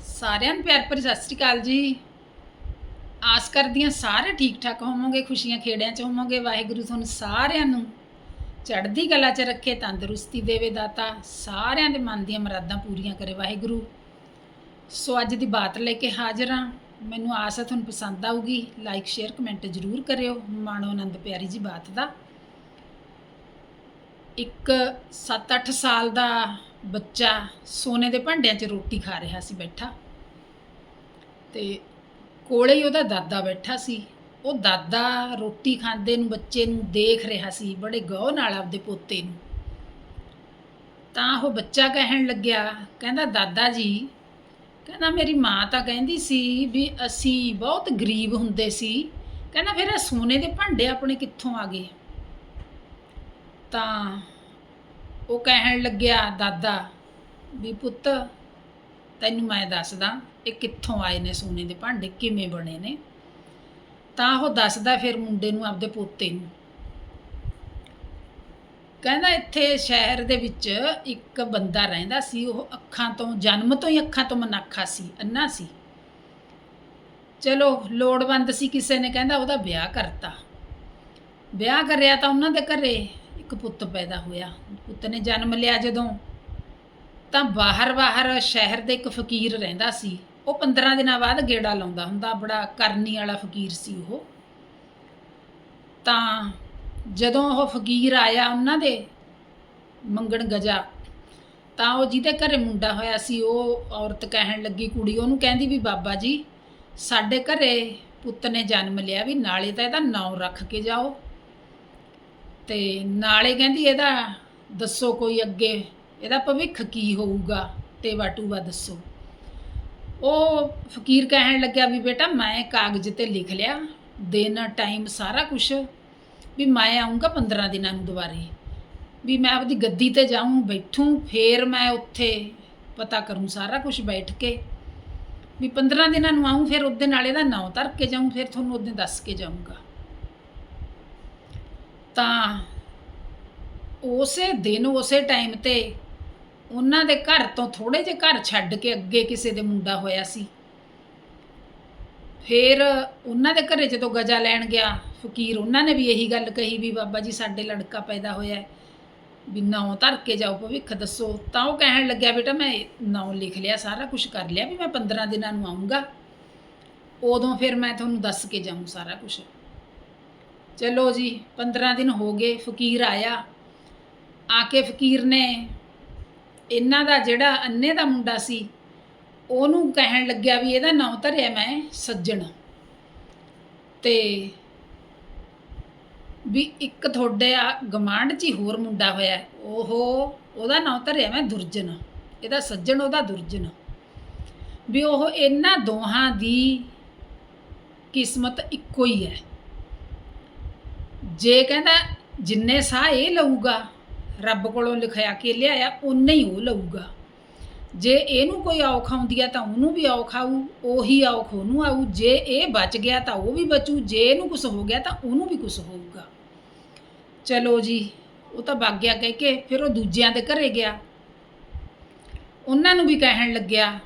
ਸਾਰਿਆਂ ਨੂੰ ਪਿਆਰ ਭਰੀ ਸਤਿ ਸ੍ਰੀ ਅਕਾਲ ਜੀ। ਆਸ ਕਰਦੀ ਹਾਂ ਸਾਰੇ ਠੀਕ ਠਾਕ ਹੋਵੋਗੇ, ਖੁਸ਼ੀਆਂ ਖੇੜਿਆਂ 'ਚ ਹੋਵੋਗੇ। ਵਾਹਿਗੁਰੂ ਤੁਹਾਨੂੰ ਸਾਰਿਆਂ ਨੂੰ ਚੜ੍ਹਦੀ ਕਲਾ 'ਚ ਰੱਖੇ, ਤੰਦਰੁਸਤੀ ਦੇਵੇ ਦਾਤਾ। ਸਾਰਿਆਂ ਦੇ ਮਨ ਦੀਆਂ ਮੁਰਾਦਾਂ ਪੂਰੀਆਂ ਕਰੇ ਵਾਹਿਗੁਰੂ। ਸੋ ਅੱਜ ਦੀ ਬਾਤ ਲੈ ਕੇ ਹਾਜ਼ਰ ਹਾਂ। ਮੈਨੂੰ ਆਸ ਹੈ ਤੁਹਾਨੂੰ ਪਸੰਦ ਆਊਗੀ। ਲਾਈਕ ਸ਼ੇਅਰ ਕਮੈਂਟ ਜ਼ਰੂਰ ਕਰਿਓ। ਮਾਣੋ ਆਨੰਦ ਪਿਆਰੀ ਜੀ ਬਾਤ ਦਾ। ਇੱਕ 7-8 ਸਾਲ ਦਾ ਬੱਚਾ ਸੋਨੇ ਦੇ ਭਾਂਡਿਆਂ 'ਚ ਰੋਟੀ ਖਾ ਰਿਹਾ ਸੀ ਬੈਠਾ ਤੇ ਕੋਲੇ ਹੀ ਉਹਦਾ ਦਾਦਾ ਬੈਠਾ ਸੀ। ਉਹ ਦਾਦਾ ਰੋਟੀ ਖਾਂਦੇ ਨੂੰ, ਬੱਚੇ ਨੂੰ ਦੇਖ ਰਿਹਾ ਸੀ, ਬੜੇ ਗੌਰ ਨਾਲ ਆਪਦੇ ਪੋਤੇ ਨੂੰ। ਤਾਂ ਉਹ ਬੱਚਾ ਕਹਿਣ ਲੱਗਿਆ, ਕਹਿੰਦਾ, ਦਾਦਾ ਜੀ, ਕਹਿੰਦਾ, ਮੇਰੀ ਮਾਂ ਤਾਂ ਕਹਿੰਦੀ ਸੀ ਵੀ ਅਸੀਂ ਬਹੁਤ ਗਰੀਬ ਹੁੰਦੇ ਸੀ। ਕਹਿੰਦਾ, ਫਿਰ ਇਹ ਸੋਨੇ ਦੇ ਭਾਂਡੇ ਆਪਣੇ ਕਿੱਥੋਂ ਆ ਗਏ? ਤਾਂ ਉਹ ਕਹਿਣ ਲੱਗਿਆ, ਦਾਦਾ, ਵੀ ਪੁੱਤ, ਤੈਨੂੰ ਮੈਂ ਦੱਸਦਾ ਇਹ ਕਿੱਥੋਂ ਆਏ ਨੇ ਸੋਨੇ ਦੇ ਭਾਂਡੇ, ਕਿਵੇਂ ਬਣੇ ਨੇ? ਤਾਂ ਉਹ ਦੱਸਦਾ ਫਿਰ ਮੁੰਡੇ ਨੂੰ ਆਪਦੇ ਪੋਤੇ ਨੂੰ। ਕਹਿੰਦਾ ਇੱਥੇ ਸ਼ਹਿਰ ਦੇ ਵਿੱਚ ਇੱਕ ਬੰਦਾ ਰਹਿੰਦਾ ਸੀ, ਉਹ ਅੱਖਾਂ ਤੋਂ, ਜਨਮ ਤੋਂ ਹੀ ਅੱਖਾਂ ਤੋਂ ਮਨਾਖਾ ਸੀ ਅੰਨਾ ਸੀ। ਚਲੋ, ਲੋੜਵੰਦ ਸੀ ਕਿਸੇ ਨੇ, ਕਹਿੰਦਾ ਉਹਦਾ ਵਿਆਹ ਕਰਤਾ। ਵਿਆਹ ਕਰਿਆ ਤਾਂ ਉਹਨਾਂ ਦੇ ਘਰੇ। ਇੱਕ ਪੁੱਤ ਪੈਦਾ ਹੋਇਆ। ਪੁੱਤ ਨੇ ਜਨਮ ਲਿਆ ਜਦੋਂ। ਤਾਂ ਬਾਹਰ-ਬਾਹਰ ਸ਼ਹਿਰ ਦੇ ਇੱਕ ਫਕੀਰ ਰਹਿੰਦਾ ਸੀ। ਉਹ 15 ਦਿਨਾਂ ਬਾਅਦ ਗੇੜਾ ਲਾਉਂਦਾ ਹੁੰਦਾ। ਬੜਾ ਕਰਨੀ ਵਾਲਾ ਫਕੀਰ ਸੀ ਉਹ। ਤਾਂ ਜਦੋਂ ਉਹ ਫਕੀਰ ਆਇਆ ਉਹਨਾਂ ਦੇ ਮੰਗਣ ਗਜਾ, ਤਾਂ ਉਹ ਜਿਹਦੇ ਘਰੇ ਮੁੰਡਾ ਹੋਇਆ ਸੀ, ਉਹ ਔਰਤ ਕਹਿਣ ਲੱਗੀ, ਕੁੜੀ, ਉਹਨੂੰ ਕਹਿੰਦੀ ਵੀ, ਬਾਬਾ ਜੀ, ਸਾਡੇ ਘਰੇ ਪੁੱਤ ਨੇ ਜਨਮ ਲਿਆ ਵੀ, ਨਾਲੇ ਤਾਂ ਇਹਦਾ ਨਾਂ ਰੱਖ ਕੇ ਜਾਓ। ਤੇ ਨਾਲੇ ਕਹਿੰਦੀ ਇਹਦਾ ਦੱਸੋ ਕੋਈ ਅੱਗੇ, ਇਹਦਾ ਭਵਿੱਖ ਕੀ ਹੋਊਗਾ ਟੇਵਾ ਟੂਵਾ ਦੱਸੋ। ਉਹ ਫਕੀਰ ਕਹਿਣ ਲੱਗਿਆ ਵੀ ਬੇਟਾ ਮੈਂ ਕਾਗਜ਼ ਤੇ ਲਿਖ ਲਿਆ, ਦਿਨ ਟਾਈਮ ਸਾਰਾ ਕੁਝ ਵੀ ਮੈਂ ਆਉਂਗਾ 15 ਦਿਨਾਂ ਨੂੰ ਦੁਬਾਰੇ। ਵੀ ਮੈਂ ਆਪਦੀ ਗੱਦੀ ਤੇ ਜਾਊਂ, ਬੈਠੂੰ, ਫੇਰ ਮੈਂ ਉੱਥੇ ਪਤਾ ਕਰੂੰ ਸਾਰਾ ਕੁਝ ਬੈਠ ਕੇ। ਵੀ 15 ਦਿਨਾਂ ਨੂੰ ਆਉਂ ਫਿਰ ਉਹਦੇ ਨਾਲ ਇਹਦਾ ਨਾਂ ਧਰ ਕੇ ਜਾਊਂ, ਫਿਰ ਤੁਹਾਨੂੰ ਉਹਦੇ ਦੱਸ ਕੇ ਜਾਊਂਗਾ। ਤਾਂ ਉਸੇ ਦਿਨ, ਉਸੇ ਟਾਈਮ ਤੇ ਉਹਨਾਂ ਦੇ ਘਰ ਤੋਂ ਥੋੜੇ ਜਿਹੇ ਘਰ ਛੱਡ ਕੇ ਅੱਗੇ ਕਿਸੇ ਦੇ ਮੁੰਡਾ ਹੋਇਆ ਸੀ। ਫਿਰ ਉਹਨਾਂ ਦੇ ਘਰੇ ਜਦੋਂ ਗਜਾ ਲੈਣ ਗਿਆ, ਫਕੀਰ ਉਹਨਾਂ ਨੇ ਵੀ ਇਹੀ ਗੱਲ ਕਹੀ ਵੀ ਬਾਬਾ ਜੀ ਸਾਡੇ ਲੜਕਾ ਪੈਦਾ ਹੋਇਆ ਵੀ ਨਾਂ ਧਰ ਕੇ ਜਾਓ ਭਵਿੱਖ ਦੱਸੋ। ਤਾਂ ਉਹ ਕਹਿਣ ਲੱਗਿਆ, ਬੇਟਾ ਮੈਂ ਨਾਂ ਲਿਖ ਲਿਆ, ਸਾਰਾ ਕੁਝ ਕਰ ਲਿਆ ਵੀ ਮੈਂ 15 ਦਿਨਾਂ ਨੂੰ ਆਉਂਗਾ ਉਦੋਂ ਫਿਰ ਮੈਂ ਤੁਹਾਨੂੰ ਦੱਸ ਕੇ ਜਾਊਂ ਸਾਰਾ ਕੁਝ ਚਲੋ ਜੀ 15 ਦਿਨ ਹੋ ਗਏ, ਫਕੀਰ ਆਇਆ। ਆ ਕੇ ਫਕੀਰ ਨੇ ਇਹਨਾਂ ਦਾ ਜਿਹੜਾ ਅੰਨੇ ਦਾ ਮੁੰਡਾ ਸੀ, ਉਹਨੂੰ ਕਹਿਣ ਲੱਗਿਆ ਵੀ ਇਹਦਾ ਨਾਂ ਧਰਿਆ ਮੈਂ ਸੱਜਣ। ਤੇ ਵੀ ਇੱਕ ਤੁਹਾਡੇ ਆ ਗਮਾਂਡ 'ਚ ਹੀ ਹੋਰ ਮੁੰਡਾ ਹੋਇਆ ਉਹ ਉਹਦਾ ਨਾਂ ਧਰਿਆ ਮੈਂ ਦੁਰਜਨ। ਇਹਦਾ ਸੱਜਣ, ਉਹਦਾ ਦੁਰਜਨ। ਵੀ ਉਹ ਇਹਨਾਂ ਦੋਹਾਂ ਦੀ ਕਿਸਮਤ ਇੱਕੋ ਹੀ ਹੈ। ਜੇ ਕਹਿੰਦਾ ਜਿੰਨੇ ਸਾਹ ਇਹ ਲਊਗਾ, ਰੱਬ ਕੋਲੋਂ ਲਿਖਿਆ ਕੇ ਲਿਆਇਆ ਉਨੇ ਹੀ ਉਹ ਲਊਗਾ। ਜੇ ਇਹਨੂੰ ਕੋਈ ਔਖ ਆਉਂਦੀ ਆ ਤਾਂ ਉਹਨੂੰ ਵੀ ਔਖ ਆਊ, ਉਹੀ ਔਖ ਉਹਨੂੰ ਆਊ। ਜੇ ਇਹ ਬਚ ਗਿਆ ਤਾਂ ਉਹ ਵੀ ਬਚੂ, ਜੇ ਇਹਨੂੰ ਕੁਝ ਹੋ ਗਿਆ ਤਾਂ ਉਹਨੂੰ ਵੀ ਕੁਝ ਹੋਊਗਾ। ਚਲੋ ਜੀ, ਉਹ ਤਾਂ ਵਗ ਗਿਆ ਕਹਿ ਕੇ, ਫਿਰ ਉਹ ਦੂਜਿਆਂ ਦੇ ਘਰੇ ਗਿਆ। ਉਹਨਾਂ ਨੂੰ ਵੀ ਕਹਿਣ ਲੱਗਿਆ,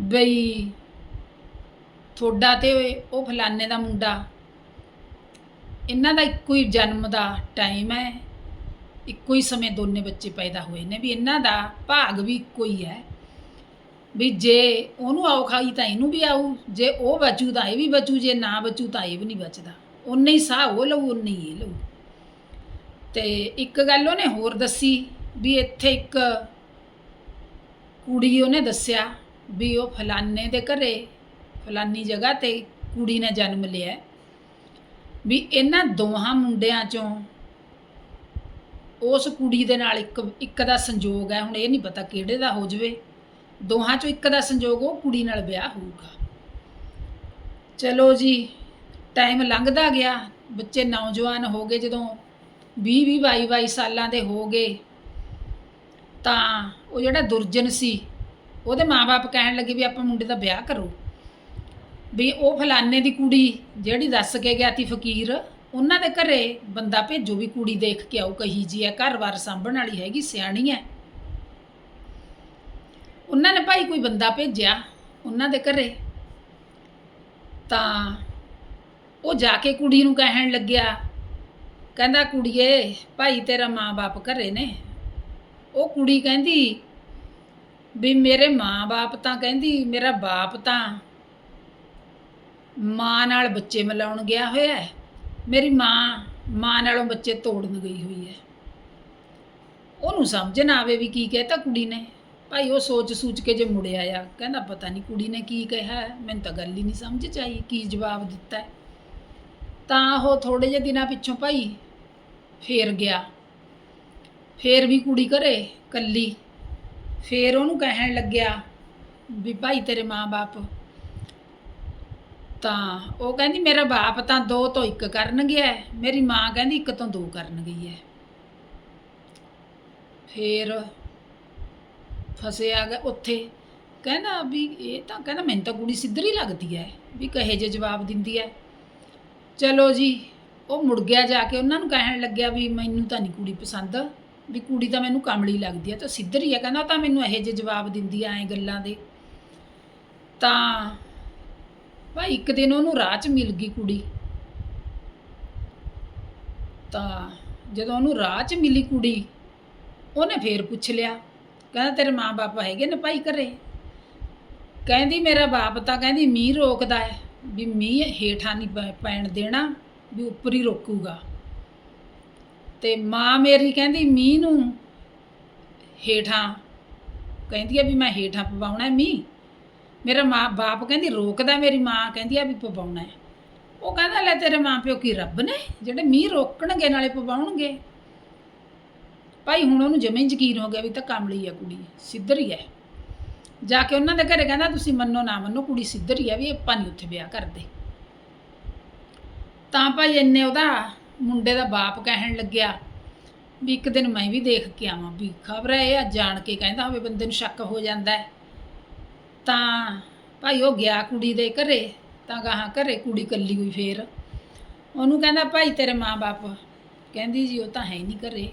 ਬਈ ਤੁਹਾਡਾ ਤੇ ਉਹ ਫਲਾਣੇ ਦਾ ਮੁੰਡਾ ਇਹਨਾਂ ਦਾ ਇੱਕੋ ਹੀ ਜਨਮ ਦਾ ਟਾਈਮ ਹੈ। ਇੱਕੋ ਹੀ ਸਮੇਂ ਦੋਨੇ ਬੱਚੇ ਪੈਦਾ ਹੋਏ ਨੇ ਵੀ ਇਹਨਾਂ ਦਾ ਭਾਗ ਵੀ ਇੱਕੋ ਹੀ ਹੈ। ਵੀ ਜੇ ਉਹਨੂੰ ਆਉ ਖਾਈ ਤਾਂ ਇਹਨੂੰ ਵੀ ਆਊ, ਜੇ ਉਹ ਬਚੂ ਤਾਂ ਇਹ ਵੀ ਬਚੂ, ਜੇ ਨਾ ਬਚੂ ਤਾਂ ਇਹ ਵੀ ਨਹੀਂ ਬਚਦਾ। ਉਨੇ ਹੀ ਸਾਹ ਉਹ ਲਊ ਉਨੇ ਹੀ ਇਹ ਲਊ। ਤੇ ਇੱਕ ਗੱਲ ਉਹਨੇ ਹੋਰ ਦੱਸੀ ਵੀ ਇੱਥੇ ਇੱਕ ਕੁੜੀ ਉਹਨੇ ਦੱਸਿਆ ਵੀ ਉਹ ਫਲਾਨੇ ਦੇ ਘਰੇ ਫਲਾਨੀ ਜਗ੍ਹਾ ਤੇ ਕੁੜੀ ਨੇ ਜਨਮ ਲਿਆ। ਵੀ ਇਹਨਾਂ ਦੋਹਾਂ ਮੁੰਡਿਆਂ ਚੋਂ ਉਸ ਕੁੜੀ ਦੇ ਨਾਲ ਇੱਕ ਇੱਕ ਦਾ ਸੰਜੋਗ ਹੈ, ਹੁਣ ਇਹ ਨਹੀਂ ਪਤਾ ਕਿਹੜੇ ਦਾ ਹੋ ਜਵੇ। ਦੋਹਾਂ ਚੋਂ ਇੱਕ ਦਾ ਸੰਜੋਗ, ਉਹ ਕੁੜੀ ਨਾਲ ਵਿਆਹ ਹੋਊਗਾ। ਚਲੋ ਜੀ ਟਾਈਮ ਲੰਘਦਾ ਗਿਆ। ਬੱਚੇ ਨੌਜਵਾਨ ਹੋ ਗਏ, ਜਦੋਂ 20 20 22 22 ਸਾਲਾਂ ਦੇ ਹੋ ਗਏ, ਤਾਂ ਉਹ ਜਿਹੜਾ ਦੁਰਜਨ ਸੀ, ਉਹਦੇ ਮਾਪੇ ਕਹਿਣ ਲੱਗੇ ਵੀ ਆਪਾਂ ਮੁੰਡੇ ਦਾ ਵਿਆਹ ਕਰੋ। ਵੀ ਉਹ ਫਲਾਨੇ ਦੀ ਕੁੜੀ ਜਿਹੜੀ ਦੱਸ ਕੇ ਗਿਆ ਤੀ ਫਕੀਰ, ਉਹਨਾਂ ਦੇ ਘਰੇ ਬੰਦਾ ਭੇਜੋ ਵੀ ਕੁੜੀ ਦੇਖ ਕੇ ਆਓ, ਕਹੀ ਜੀ ਹੈ ਘਰ-ਬਾਰ ਸਾਂਭਣ ਵਾਲੀ ਹੈਗੀ, ਸਿਆਣੀ ਹੈ। ਉਹਨਾਂ ਨੇ ਭਾਈ ਕੋਈ ਬੰਦਾ ਭੇਜਿਆ ਉਹਨਾਂ ਦੇ ਘਰੇ, ਤਾਂ ਉਹ ਜਾ ਕੇ ਕੁੜੀ ਨੂੰ ਕਹਿਣ ਲੱਗਿਆ, ਕਹਿੰਦਾ ਕੁੜੀਏ, ਭਾਈ ਤੇਰਾ ਮਾਂ-ਬਾਪ ਘਰੇ ਨੇ। ਉਹ ਕੁੜੀ ਕਹਿੰਦੀ ਵੀ ਮੇਰੇ ਮਾਂ-ਬਾਪ ਤਾਂ ਕਹਿੰਦੀ, ਮੇਰਾ ਬਾਪ ਤਾਂ ਮਾਂ ਨਾਲ ਬੱਚੇ ਮਿਲਾਉਣ ਗਿਆ ਹੋਇਆ ਹੈ। ਮੇਰੀ ਮਾਂ ਮਾਂ ਨਾਲੋਂ ਬੱਚੇ ਤੋੜਨ ਗਈ ਹੋਈ ਹੈ। ਉਹਨੂੰ ਸਮਝ ਨਾ ਆਵੇ ਵੀ ਕੀ ਕਹਿਤਾ ਕੁੜੀ ਨੇ। ਭਾਈ ਉਹ ਸੋਚ ਸੂਚ ਕੇ ਜੇ ਮੁੜਿਆ ਆ ਕਹਿੰਦਾ ਪਤਾ ਨਹੀਂ ਕੁੜੀ ਨੇ ਕੀ ਕਿਹਾ, ਮੈਨੂੰ ਤਾਂ ਗੱਲ ਹੀ ਨਹੀਂ ਸਮਝ ਚ ਆਈ ਕੀ ਜਵਾਬ ਦਿੱਤਾ। ਤਾਂ ਉਹ ਥੋੜੇ ਜਿਹੇ ਦਿਨਾਂ ਪਿੱਛੋਂ ਭਾਈ ਫੇਰ ਗਿਆ। ਫੇਰ ਵੀ ਕੁੜੀ ਘਰੇ ਕੱਲੀ ਫੇਰ ਉਹਨੂੰ ਕਹਿਣ ਲੱਗਿਆ ਵੀ ਭਾਈ ਤੇਰੇ ਮਾਂ-ਬਾਪ ਤਾਂ ਉਹ ਕਹਿੰਦੀ ਮੇਰਾ ਬਾਪ ਤਾਂ ਦੋ ਤੋਂ ਇੱਕ ਕਰਨ ਗਿਆ ਹੈ, ਮੇਰੀ ਮਾਂ ਕਹਿੰਦੀ ਇੱਕ ਤੋਂ ਦੋ ਕਰਨ ਗਈ ਹੈ। ਫੇਰ ਫਸਿਆ ਗਿਆ ਉੱਥੇ। ਕਹਿੰਦਾ ਵੀ ਇਹ ਤਾਂ ਕਹਿੰਦਾ ਮੈਨੂੰ ਤਾਂ ਕੁੜੀ ਸਿੱਧਰੀ ਲੱਗਦੀ ਹੈ ਵੀ ਕਹੇ ਜੇ ਜਵਾਬ ਦਿੰਦੀ ਹੈ। ਚਲੋ ਜੀ ਉਹ ਮੁੜ ਗਿਆ ਜਾ ਕੇ ਉਹਨਾਂ ਨੂੰ ਕਹਿਣ ਲੱਗਿਆ ਵੀ ਮੈਨੂੰ ਤਾਂ ਨਹੀਂ ਕੁੜੀ ਪਸੰਦ। ਵੀ ਕੁੜੀ ਤਾਂ ਮੈਨੂੰ ਕਮਲੀ ਲੱਗਦੀ ਹੈ ਤਾਂ ਸਿੱਧਰੀ ਹੈ ਕਹਿੰਦਾ ਉਹ ਤਾਂ ਮੈਨੂੰ ਇਹੋ ਜਿਹੇ ਜਵਾਬ ਦਿੰਦੀ ਐ ਗੱਲਾਂ ਦੇ। ਤਾਂ ਭਾਈ, ਇੱਕ ਦਿਨ ਉਹਨੂੰ ਰਾਹ 'ਚ ਮਿਲ ਗਈ ਕੁੜੀ। ਤਾਂ ਜਦੋਂ ਉਹਨੂੰ ਰਾਹ 'ਚ ਮਿਲੀ ਕੁੜੀ, ਉਹਨੇ ਫੇਰ ਪੁੱਛ ਲਿਆ, ਕਹਿੰਦਾ ਤੇਰੇ ਮਾਂ-ਬਾਪ ਹੈਗੇ ਨੇ ਭਾਈ ਘਰੇ? ਕਹਿੰਦੀ, ਮੇਰਾ ਬਾਪ ਤਾਂ ਕਹਿੰਦੀ ਮੀਂਹ ਰੋਕਦਾ ਹੈ, ਵੀ ਮੀਂਹ ਹੇਠਾਂ ਨਹੀਂ ਪੈ- ਪੈਣ ਦੇਣਾ, ਵੀ ਉੱਪਰ ਹੀ ਰੋਕੂਗਾ। ਤੇ ਮਾਂ ਮੇਰੀ ਕਹਿੰਦੀ ਮੀਂਹ ਨੂੰ ਹੇਠਾਂ, ਕਹਿੰਦੀ ਆ ਵੀ ਮੈਂ ਹੇਠਾਂ ਪਵਾਉਣਾ ਮੀਂਹ। ਮੇਰਾ ਮਾਂ ਬਾਪ ਕਹਿੰਦੀ, ਰੋਕਦਾ ਮੇਰੀ ਮਾਂ, ਕਹਿੰਦੀ ਆ ਵੀ ਪਵਾਉਣਾ ਹੈ। ਉਹ ਕਹਿੰਦਾ, ਲੈ ਤੇਰੇ ਮਾਂ ਪਿਓ ਕੀ ਰੱਬ ਨੇ, ਜਿਹੜੇ ਮੀਂਹ ਰੋਕਣਗੇ ਨਾਲੇ ਪਵਾਉਣਗੇ। ਭਾਈ ਹੁਣ ਉਹਨੂੰ ਜਮੇ ਯਕੀਨ ਹੋ ਗਿਆ ਵੀ ਤਾਂ ਕਮਲੀ ਆ ਕੁੜੀ, ਸਿੱਧਰ ਹੀ ਹੈ। ਜਾ ਕੇ ਉਹਨਾਂ ਦੇ ਘਰੇ ਕਹਿੰਦਾ, ਤੁਸੀਂ ਮੰਨੋ ਨਾ ਮੰਨੋ, ਕੁੜੀ ਸਿੱਧਰ ਹੀ ਆ ਵੀ ਆਪਾਂ ਨਹੀਂ ਉੱਥੇ ਵਿਆਹ ਕਰਦੇ। ਤਾਂ ਭਾਈ ਇੰਨੇ ਉਹਦਾ ਮੁੰਡੇ ਦਾ ਬਾਪ ਕਹਿਣ ਲੱਗਿਆ ਵੀ ਇੱਕ ਦਿਨ ਮੈਂ ਵੀ ਦੇਖ ਕੇ ਆਵਾਂ, ਵੀ ਖਬਰ ਹੈ ਇਹ ਆ, ਜਾਣ ਕੇ ਕਹਿੰਦਾ ਹੋਵੇ ਬੰਦੇ ਨੂੰ ਸ਼ੱਕ ਹੋ ਜਾਂਦਾ ਹੈ। ਤਾਂ ਭਾਈ ਉਹ ਗਿਆ ਕੁੜੀ ਦੇ ਘਰੇ, ਤਾਂ ਗਾਹਾਂ ਘਰੇ ਕੁੜੀ ਕੱਲੀ ਹੋਈ ਫੇਰ। ਉਹਨੂੰ ਕਹਿੰਦਾ, ਭਾਈ ਤੇਰੇ ਮਾਂ-ਬਾਪ, ਕਹਿੰਦੀ ਜੀ, ਉਹ ਤਾਂ ਹੈ ਹੀ ਨਹੀਂ ਘਰੇ।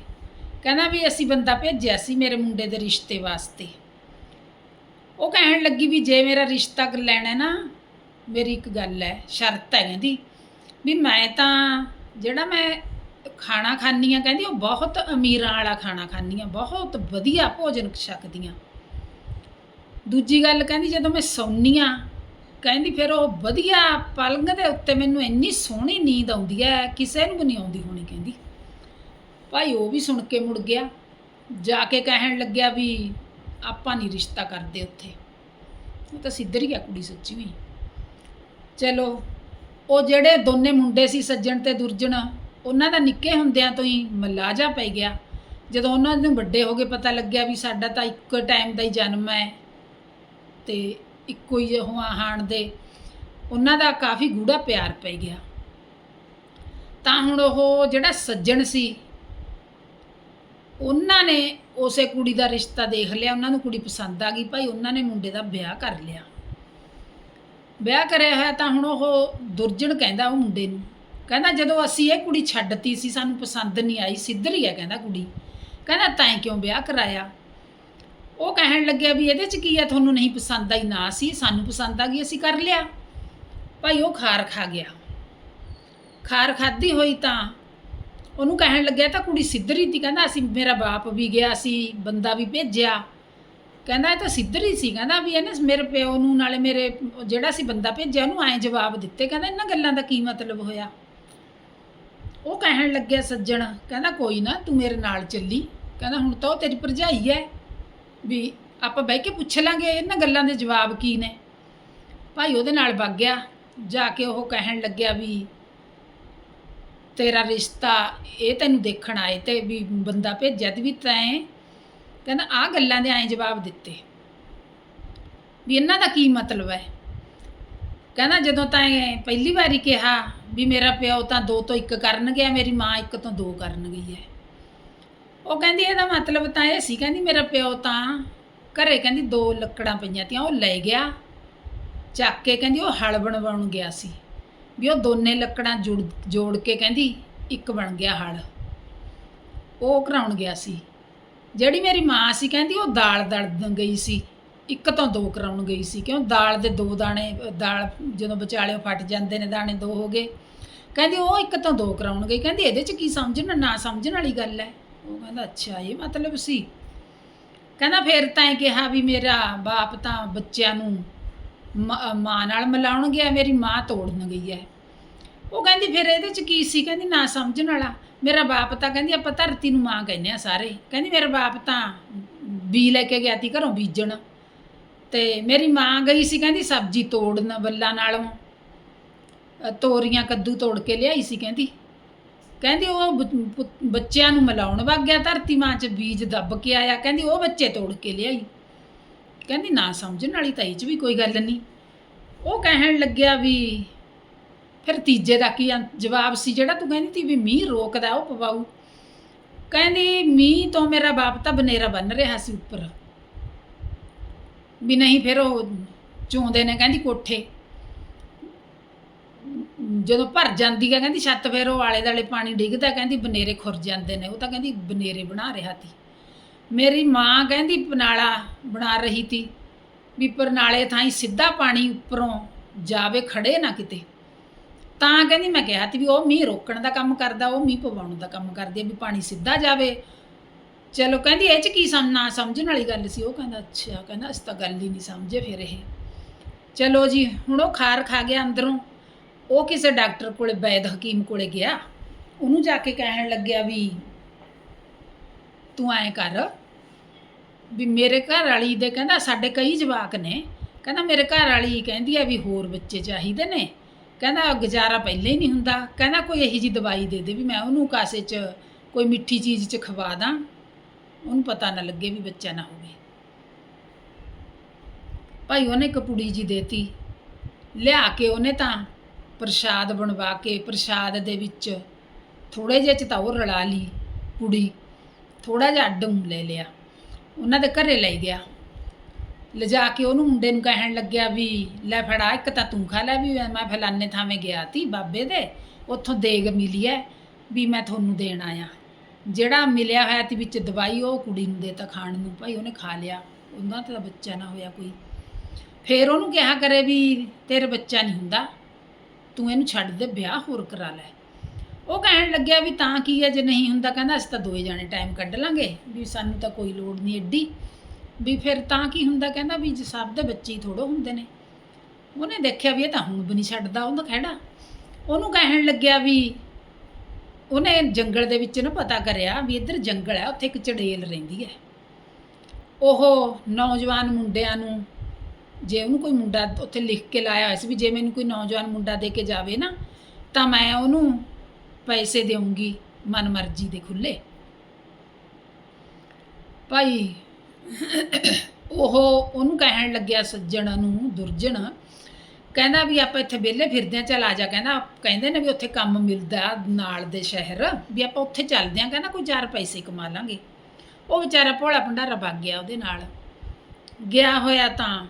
ਕਹਿੰਦਾ ਵੀ, ਅਸੀਂ ਬੰਦਾ ਭੇਜਿਆ ਸੀ ਮੇਰੇ ਮੁੰਡੇ ਦੇ ਰਿਸ਼ਤੇ ਵਾਸਤੇ। ਉਹ ਕਹਿਣ ਲੱਗੀ ਵੀ, ਜੇ ਮੇਰਾ ਰਿਸ਼ਤਾ ਲੈਣਾ ਨਾ, ਮੇਰੀ ਇੱਕ ਗੱਲ ਹੈ ਸ਼ਰਤ ਹੈ ਕਹਿੰਦੀ, ਵੀ ਮੈਂ ਤਾਂ ਜਿਹੜਾ ਮੈਂ ਖਾਣਾ ਖਾਂਦੀ ਆ ਕਹਿੰਦੀ, ਉਹ ਬਹੁਤ ਅਮੀਰਾਂ ਵਾਲਾ ਖਾਣਾ ਖਾਂਦੀ ਆ, ਬਹੁਤ ਵਧੀਆ ਭੋਜਨ ਛਕਦੀ ਆ। ਦੂਜੀ ਗੱਲ ਕਹਿੰਦੀ ਜਦੋਂ ਮੈਂ ਸੌਂਦੀ ਆ ਕਹਿੰਦੀ ਫਿਰ ਉਹ ਵਧੀਆ ਪਲੰਗ ਦੇ ਉੱਤੇ ਮੈਨੂੰ ਇੰਨੀ ਸੋਹਣੀ ਨੀਂਦ ਆਉਂਦੀ ਹੈ, ਕਿਸੇ ਨੂੰ ਵੀ ਨਹੀਂ ਆਉਂਦੀ ਹੋਣੀ ਕਹਿੰਦੀ। ਭਾਈ ਉਹ ਵੀ ਸੁਣ ਕੇ ਮੁੜ ਗਿਆ, ਜਾ ਕੇ ਕਹਿਣ ਲੱਗਿਆ ਵੀ ਆਪਾਂ ਨਹੀਂ ਰਿਸ਼ਤਾ ਕਰਦੇ ਉੱਥੇ। ਉਹ ਤਾਂ ਸਿੱਧਰ ਹੀ ਆ ਕੁੜੀ ਸੱਚੀ ਵੀ। ਚਲੋ, ਉਹ ਜਿਹੜੇ ਦੋਨੇ ਮੁੰਡੇ ਸੀ ਸੱਜਣ ਤੇ ਦੁਰਜਣ, ਉਹਨਾਂ ਦਾ ਨਿੱਕੇ ਹੁੰਦਿਆਂ ਤੋਂ ਹੀ ਮਲਾਜਾ ਪੈ ਗਿਆ। ਜਦੋਂ ਉਹਨਾਂ ਨੂੰ ਵੱਡੇ ਹੋ ਗਏ ਪਤਾ ਲੱਗਿਆ ਵੀ ਸਾਡਾ ਤਾਂ ਇੱਕੋ ਟਾਈਮ ਦਾ ਹੀ ਜਨਮ ਹੈ ਤੇ ਇੱਕੋ ਹੀ ਹੁਆ ਹਾਣ ਦੇ, ਉਹਨਾਂ ਦਾ ਕਾਫੀ ਗੂੜਾ ਪਿਆਰ ਪੈ ਗਿਆ। ਤਾਂ ਹੁਣ ਉਹ ਜਿਹੜਾ ਸੱਜਣ ਸੀ, ਉਹਨਾਂ ਨੇ ਉਸੇ ਕੁੜੀ ਦਾ ਰਿਸ਼ਤਾ ਦੇਖ ਲਿਆ, ਉਹਨਾਂ ਨੂੰ ਕੁੜੀ ਪਸੰਦ ਆ ਗਈ, ਭਾਈ ਉਹਨਾਂ ਨੇ ਮੁੰਡੇ ਦਾ ਵਿਆਹ ਕਰ ਲਿਆ। ਵਿਆਹ ਕਰਿਆ ਹੋਇਆ ਤਾਂ ਹੁਣ ਉਹ ਦੁਰਜਣ ਕਹਿੰਦਾ ਉਹ ਮੁੰਡੇ ਨੂੰ, ਕਹਿੰਦਾ ਜਦੋਂ ਅਸੀਂ ਇਹ ਕੁੜੀ ਛੱਡਤੀ ਸੀ, ਸਾਨੂੰ ਪਸੰਦ ਨਹੀਂ ਆਈ, ਸਿੱਧਰੀ ਹੈ ਕਹਿੰਦਾ ਕੁੜੀ। ਕਹਿੰਦਾ, ਤੈਂ ਕਿਉਂ ਵਿਆਹ ਕਰਾਇਆ? ਉਹ ਕਹਿਣ ਲੱਗਿਆ ਵੀ ਇਹਦੇ ਚ ਕੀ ਹੈ ਤੁਹਾਨੂੰ ਨਹੀਂ ਪਸੰਦ ਆਈ, ਨਾ ਸੀ, ਸਾਨੂੰ ਪਸੰਦ ਆ ਗਈ, ਅਸੀਂ ਕਰ ਲਿਆ। ਭਾਈ ਉਹ ਖਾਰ ਖਾ ਗਿਆ। ਖਾਰ ਖਾਦੀ ਹੋਈ ਤਾਂ ਉਹਨੂੰ ਕਹਿਣ ਲੱਗਿਆ, ਤਾਂ ਕੁੜੀ ਸਿੱਧਰੀ ਤੀ ਕਹਿੰਦਾ ਅਸੀਂ, ਮੇਰਾ ਬਾਪ ਵੀ ਗਿਆ ਸੀ ਬੰਦਾ ਵੀ ਭੇਜਿਆ। ਕਹਿੰਦਾ ਇਹ ਤਾਂ ਸਿੱਧਰੀ ਸੀ, ਕਹਿੰਦਾ ਵੀ ਇਹਨੇ ਮੇਰੇ ਪਿਓ ਨੂੰ, ਨਾਲੇ ਮੇਰੇ ਜਿਹੜਾ ਸੀ ਬੰਦਾ ਭੇਜਿਆ, ਉਹਨੂੰ ਐਂ ਜਵਾਬ ਦਿੱਤੇ, ਕਹਿੰਦਾ ਇਹਨਾਂ ਗੱਲਾਂ ਦਾ ਕੀ ਮਤਲਬ ਹੋਇਆ? ਉਹ ਕਹਿਣ ਲੱਗਿਆ ਸੱਜਣ, ਕਹਿੰਦਾ ਕੋਈ ਨਾ, ਤੂੰ ਮੇਰੇ ਨਾਲ ਚੱਲੀ। ਕਹਿੰਦਾ ਹੁਣ ਤਾਂ ਉਹ ਤੇਰੀ ਭਰਜਾਈ ਹੈ। ਵੀ ਆਪਾਂ ਬਹਿ ਕੇ ਪੁੱਛ ਲਾਂਗੇ ਇਹਨਾਂ ਗੱਲਾਂ ਦੇ ਜਵਾਬ ਕੀ ਨੇ। ਭਾਈ ਉਹਦੇ ਨਾਲ ਵਗ ਗਿਆ, ਜਾ ਕੇ ਉਹ ਕਹਿਣ ਲੱਗਿਆ ਵੀ ਤੇਰਾ ਰਿਸ਼ਤਾ ਇਹ ਤੈਨੂੰ ਦੇਖਣ ਆਏ ਤੇ ਵੀ ਬੰਦਾ ਭੇਜਿਆ ਤੇ ਵੀ ਤੈਂ ਕਹਿੰਦਾ ਆ ਗੱਲਾਂ ਦੇ ਐਂ ਜਵਾਬ ਦਿੱਤੇ। ਵੀ ਇਹਨਾਂ ਦਾ ਕੀ ਮਤਲਬ ਹੈ? ਕਹਿੰਦਾ ਜਦੋਂ ਤਾਂ ਪਹਿਲੀ ਵਾਰੀ ਕਿਹਾ ਵੀ ਮੇਰਾ ਪਿਓ ਤਾਂ ਦੋ ਤੋਂ ਇੱਕ ਕਰਨ ਗਿਆ ਮੇਰੀ ਮਾਂ ਇੱਕ ਤੋਂ ਦੋ ਕਰਨ ਗਈ ਹੈ। ਉਹ ਕਹਿੰਦੀ ਇਹਦਾ ਮਤਲਬ ਤਾਂ ਇਹ ਸੀ, ਕਹਿੰਦੀ ਮੇਰਾ ਪਿਓ ਤਾਂ ਘਰੇ ਕਹਿੰਦੀ ਦੋ ਲੱਕੜਾਂ ਪਈਆਂ ਤੀਆਂ, ਉਹ ਲੈ ਗਿਆ। ਚੱਕ ਕੇ ਕਹਿੰਦੀ ਉਹ ਹਲ ਬਣਵਾਉਣ ਗਿਆ ਸੀ। ਵੀ ਉਹ ਦੋਨੇ ਲੱਕੜਾਂ ਜੁੜ, ਜੋੜ ਕੇ ਕਹਿੰਦੀ ਇੱਕ ਬਣ ਗਿਆ ਹਲ। ਉਹ ਕਰਾਉਣ ਗਿਆ ਸੀ। ਜਿਹੜੀ ਮੇਰੀ ਮਾਂ ਸੀ ਕਹਿੰਦੀ ਉਹ ਦਾਲ ਦੜਨ ਗਈ ਸੀ। ਇੱਕ ਤੋਂ ਦੋ ਕਰਾਉਣ ਗਈ ਸੀ। ਕਿਉਂ? ਦਾਲ ਦੇ ਦੋ ਦਾਣੇ, ਦਾਲ ਜਦੋਂ ਵਿਚਾਲਿਓ ਫਟ ਜਾਂਦੇ ਨੇ, ਦਾਣੇ ਦੋ ਹੋ ਗਏ। ਕਹਿੰਦੀ ਉਹ ਇੱਕ ਤੋਂ ਦੋ ਕਰਾਉਣ ਗਈ। ਕਹਿੰਦੀ ਇਹਦੇ ਚ ਕੀ ਸਮਝਣ, ਨਾ ਸਮਝਣ ਵਾਲੀ ਗੱਲ ਹੈ। ਉਹ ਕਹਿੰਦਾ ਅੱਛਾ ਇਹ ਮਤਲਬ ਸੀ। ਕਹਿੰਦਾ ਫਿਰ ਤਾਂ ਇਹ ਕਿਹਾ ਵੀ ਮੇਰਾ ਬਾਪ ਤਾਂ ਬੱਚਿਆਂ ਨੂੰ ਮ- ਮਾਂ ਨਾਲ ਮਿਲਾਉਣ ਗਿਆ ਮੇਰੀ ਮਾਂ ਤੋੜਨ ਗਈ ਹੈ ਉਹ ਕਹਿੰਦੀ ਫਿਰ ਇਹਦੇ ਚ ਕੀ ਸੀ? ਕਹਿੰਦੀ ਨਾ ਸਮਝਣ ਵਾਲਾ। ਮੇਰਾ ਬਾਪ ਤਾਂ ਕਹਿੰਦੀ ਆਪਾਂ ਧਰਤੀ ਨੂੰ ਮਾਂ ਕਹਿੰਦੇ ਆ ਸਾਰੇ। ਕਹਿੰਦੀ ਮੇਰਾ ਬਾਪ ਤਾਂ ਬੀ ਲੈ ਕੇ ਗਿਆ ਤੀ ਘਰੋਂ ਬੀਜਣ। ਤੇ ਮੇਰੀ ਮਾਂ ਗਈ ਸੀ ਕਹਿੰਦੀ ਸਬਜ਼ੀ ਤੋੜਨ ਬੱਲਾਂ ਨਾਲੋਂ। ਅ, ਤੋਰੀਆਂ ਕੱਦੂ ਤੋੜ ਕੇ ਲਿਆਈ ਸੀ ਕਹਿੰਦੀ। ਕਹਿੰਦੀ ਉਹ ਬ- ਪੁ- ਬੱਚਿਆਂ ਨੂੰ ਮਿਲਾਉਣ ਵਗ ਗਿਆ ਧਰਤੀ ਮਾਂ ਚ ਬੀਜ ਦੱਬ ਕੇ ਆਇਆ। ਕਹਿੰਦੀ ਉਹ ਬੱਚੇ ਤੋੜ ਕੇ ਲਿਆਈ। ਕਹਿੰਦੀ ਨਾ ਸਮਝਣ ਵਾਲੀ ਤਾਂ ਇਹ ਚ ਵੀ ਕੋਈ ਗੱਲ ਨਹੀਂ। ਉਹ ਕਹਿਣ ਲੱਗਿਆ ਵੀ ਫਿਰ ਤੀਜੇ ਦਾ ਕੀ ਆਂ- ਜਵਾਬ ਸੀ ਜਿਹੜਾ ਤੂੰ ਕਹਿੰਦੀ ਤੀ ਵੀ ਮੀਂਹ ਰੋਕਦਾ ਉਹ ਪਵਾਉ ਕਹਿੰਦੀ ਮੀਂਹ ਤੋਂ ਮੇਰਾ ਬਾਪ ਤਾਂ ਬਨੇਰਾ ਬੰਨ ਰਿਹਾ ਸੀ ਉੱਪਰ। ਵੀ ਨਹੀਂ ਫਿਰ ਉਹ ਚੋਂਦੇ ਨੇ ਕਹਿੰਦੀ ਕੋਠੇ। ਜਦੋਂ ਭਰ ਜਾਂਦੀ ਹੈ ਕਹਿੰਦੀ ਛੱਤ ਫਿਰ ਉਹ ਆਲੇ ਦਾਲੇ ਪਾਣੀ ਡਿੱਗਦਾ, ਕਹਿੰਦੀ ਬਨੇਰੇ ਖੁਰ ਜਾਂਦੇ ਨੇ। ਉਹ ਤਾਂ ਕਹਿੰਦੀ ਬਨੇਰੇ ਬਣਾ ਰਿਹਾ ਤੀ। ਮੇਰੀ ਮਾਂ ਕਹਿੰਦੀ ਪਨਾਲਾ ਬਣਾ ਰਹੀ ਤੀ ਵੀ ਪਰਨਾਲੇ ਥਾਈ ਸਿੱਧਾ ਪਾਣੀ ਉੱਪਰੋਂ ਜਾਵੇ ਖੜੇ ਨਾ ਕਿਤੇ। ਤਾਂ ਕਹਿੰਦੀ ਮੈਂ ਕਿਹਾ ਤੀ ਵੀ ਉਹ ਮੀਂਹ ਰੋਕਣ ਦਾ ਕੰਮ ਕਰਦਾ, ਉਹ ਮੀਂਹ ਪਵਾਉਣ ਦਾ ਕੰਮ ਕਰਦੀ ਆ ਵੀ ਪਾਣੀ ਸਿੱਧਾ ਜਾਵੇ। ਚਲੋ ਕਹਿੰਦੀ ਇਹ ਚ ਕੀ ਸਮ, ਨਾ ਸਮਝਣ ਵਾਲੀ ਗੱਲ ਸੀ। ਉਹ ਕਹਿੰਦਾ, ਅੱਛਾ, ਕਹਿੰਦਾ ਅਸੀਂ ਤਾਂ ਗੱਲ ਹੀ ਨਹੀਂ ਸਮਝੇ ਫਿਰ ਇਹ। ਚਲੋ ਜੀ, ਹੁਣ ਉਹ ਖਾਰ ਖਾ ਗਿਆ ਅੰਦਰੋਂ। ਉਹ ਕਿਸੇ ਡਾਕਟਰ ਕੋਲੇ ਵੈਦ ਹਕੀਮ ਕੋਲੇ ਗਿਆ। ਉਹਨੂੰ ਜਾ ਕੇ ਕਹਿਣ ਲੱਗਿਆ ਵੀ ਤੂੰ ਐਂ ਕਰ ਵੀ ਮੇਰੇ ਘਰ ਵਾਲੀ ਦੇ ਕਹਿੰਦਾ, ਸਾਡੇ ਕਈ ਜਵਾਕ ਨੇ, ਕਹਿੰਦਾ ਮੇਰੇ ਘਰ ਵਾਲੀ ਕਹਿੰਦੀ ਆ ਵੀ ਹੋਰ ਬੱਚੇ ਚਾਹੀਦੇ ਨੇ। ਕਹਿੰਦਾ ਗੁਜ਼ਾਰਾ ਪਹਿਲੇ ਹੀ ਨਹੀਂ ਹੁੰਦਾ। ਕਹਿੰਦਾ ਕੋਈ ਇਹੀ ਜੀ ਦਵਾਈ ਦੇ ਦੇ ਵੀ ਮੈਂ ਉਹਨੂੰ ਕਾਸੇ 'ਚ ਕੋਈ ਮਿੱਠੀ ਚੀਜ਼ 'ਚ ਖਵਾ ਦਾਂ। ਉਹਨੂੰ ਪਤਾ ਨਾ ਲੱਗੇ ਵੀ ਬੱਚਾ ਨਾ ਹੋਵੇ। ਭਾਈ ਉਹਨੇ ਇੱਕ ਪੁੜੀ ਜੀ ਦੇਤੀ। ਲਿਆ ਕੇ ਉਹਨੇ ਤਾਂ ਪ੍ਰਸ਼ਾਦ ਬਣਵਾ ਕੇ ਪ੍ਰਸ਼ਾਦ ਦੇ ਵਿੱਚ ਥੋੜੇ ਜਿਹੇ ਚ ਤਾਂ ਉਹ ਰਲਾ ਲਈ ਕੁੜੀ ਥੋੜਾ ਜਿਹਾ ਅੱਡ ਊਂ ਲੈ ਲਿਆ, ਉਹਨਾਂ ਦੇ ਘਰੇ ਲੈ ਗਿਆ। ਲਿਜਾ ਕੇ ਉਹਨੂੰ ਮੁੰਡੇ ਨੂੰ ਕਹਿਣ ਲੱਗਿਆ ਵੀ, ਲੈ ਫੜਾ ਇੱਕ ਤਾਂ ਤੂੰ ਖਾ ਲੈ ਵੀ, ਮੈਂ ਫਲਾਨੇ ਥਾਵੇਂ ਗਿਆ ਤੀ ਬਾਬੇ ਦੇ, ਉੱਥੋਂ ਦੇਗ ਮਿਲੀ ਐ ਵੀ ਮੈਂ ਤੁਹਾਨੂੰ ਦੇਣ ਆਇਆ। ਜਿਹੜਾ ਮਿਲਿਆ ਹੋਇਆ ਤੀ ਵਿੱਚ ਦਵਾਈ, ਉਹ ਕੁੜੀ ਨੂੰ ਦੇਤਾ ਖਾਣ ਨੂੰ, ਭਾਈ ਉਹਨੇ ਖਾ ਲਿਆ ਉਹਨਾਂ ਤੇ ਤਾਂ ਬੱਚਾ ਨਾ ਹੋਇਆ ਕੋਈ। ਫੇਰ ਉਹਨੂੰ ਕਿਹਾ ਕਰੇ ਵੀ ਤੇਰੇ ਬੱਚਾ ਨਹੀਂ ਹੁੰਦਾ। ਤੂੰ ਇਹਨੂੰ ਛੱਡ ਦੇ, ਵਿਆਹ ਹੋਰ ਕਰਾ ਲੈ। ਉਹ ਕਹਿਣ ਲੱਗਿਆ ਵੀ ਤਾਂ ਕੀ ਹੈ, ਜੇ ਨਹੀਂ ਹੁੰਦਾ ਕਹਿੰਦਾ ਅਸੀਂ ਤਾਂ ਦੋਏ ਜਾਣੇ ਟਾਈਮ ਕੱਢ ਲਾਂਗੇ, ਵੀ ਸਾਨੂੰ ਤਾਂ ਕੋਈ ਲੋੜ ਨਹੀਂ ਐਡੀ। ਵੀ ਫਿਰ ਤਾਂ ਕੀ ਹੁੰਦਾ ਕਹਿੰਦਾ ਵੀ ਜੇ ਸਭ ਦੇ ਬੱਚੇ ਹੀ ਥੋੜੋ ਹੁੰਦੇ ਨੇ। ਉਹਨੇ ਦੇਖਿਆ ਵੀ ਇਹ ਤਾਂ ਹੁਣ ਵੀ ਨਹੀਂ ਛੱਡਦਾ ਉਹਦਾ ਖਹਿੜਾ ਉਹਨੂੰ ਕਹਿਣ ਲੱਗਿਆ ਵੀ ਉਹਨੇ ਜੰਗਲ ਦੇ ਵਿੱਚ ਨਾ ਪਤਾ ਕਰਿਆ ਵੀ ਇੱਧਰ ਜੰਗਲ ਹੈ, ਉੱਥੇ ਇੱਕ ਚੜੇਲ ਰਹਿੰਦੀ ਹੈ। ਉਹ ਨੌਜਵਾਨ ਮੁੰਡਿਆਂ ਨੂੰ ਜੇ ਉਹਨੂੰ ਕੋਈ ਮੁੰਡਾ ਉੱਥੇ ਲਿਖ ਕੇ ਲਾਇਆ ਹੋਇਆ ਸੀ ਵੀ ਜੇ ਮੈਨੂੰ ਕੋਈ ਨੌਜਵਾਨ ਮੁੰਡਾ ਦੇ ਕੇ ਜਾਵੇ ਨਾ, ਤਾਂ ਮੈਂ ਉਹਨੂੰ ਪੈਸੇ ਦੇਵਾਂਗੀ ਮਨਮਰਜ਼ੀ ਦੇ ਖੁੱਲੇ ਭਾਈ, ਉਹ ਉਹਨੂੰ ਕਹਿਣ ਲੱਗਿਆ ਸੱਜਣ ਨੂੰ, ਦੁਰਜਣ। ਕਹਿੰਦਾ ਵੀ ਆਪਾਂ ਇੱਥੇ ਵਿਹਲੇ ਫਿਰਦੇ ਆ ਚੱਲ ਆ ਜਾ। ਕਹਿੰਦਾ, ਕਹਿੰਦੇ ਨੇ ਵੀ ਉੱਥੇ ਕੰਮ ਮਿਲਦਾ ਨਾਲ ਦੇ ਸ਼ਹਿਰ, ਵੀ ਆਪਾਂ ਉੱਥੇ ਚੱਲਦੇ ਆ ਕਹਿੰਦਾ, ਕੋਈ ਚਾਰ ਪੈਸੇ ਕਮਾ ਲਾਂਗੇ। ਉਹ ਵਿਚਾਰਾ ਭੋਲਾ ਭੰਡਾਰਾ ਵਗ ਗਿਆ ਉਹਦੇ ਨਾਲ। ਗਿਆ ਹੋਇਆ ਤਾਂ